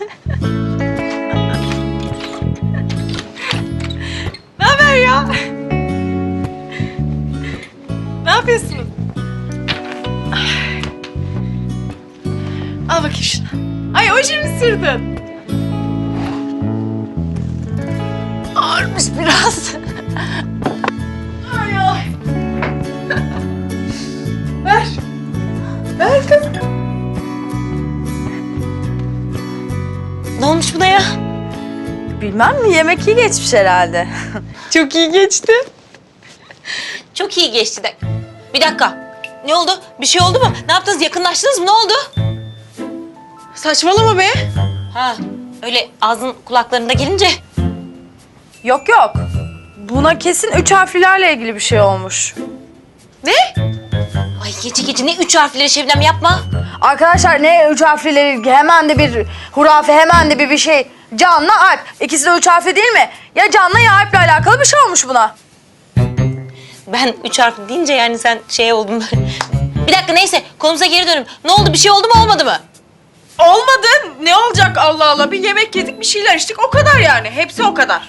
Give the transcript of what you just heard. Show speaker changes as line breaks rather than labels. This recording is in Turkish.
ne haber ya? ne yapıyorsunuz? Ay. Al bakayım şunu. Ay oje mi sürdün?
Ne olmuş buna ya?
Bilmem mi yemek iyi geçmiş herhalde.
Çok iyi geçti.
Çok iyi geçti de. Bir dakika. Ne oldu? Bir şey oldu mu? Ne yaptınız? Yakınlaştınız mı? Ne oldu?
Saçmalama be.
Ha, öyle ağzın kulaklarında gelince.
Yok yok. Buna kesin üç harflerle ilgili bir şey olmuş.
Ay gece gece ne üç harfleri Şebnem yapma.
Arkadaşlar ne üç harfleri ilgili? Hemen de bir hurafe, hemen de bir bir şey. Can'la Alp. İkisi de üç harfli değil mi? Ya Can'la ya Alp'le alakalı bir şey olmuş buna.
Ben üç harfli deyince yani sen şey oldun. bir dakika neyse konumuza geri dönüm. Ne oldu? Bir şey oldu mu olmadı mı?
Olmadı. Ne olacak Allah Allah? Bir yemek yedik, bir şeyler içtik. O kadar yani. Hepsi o kadar.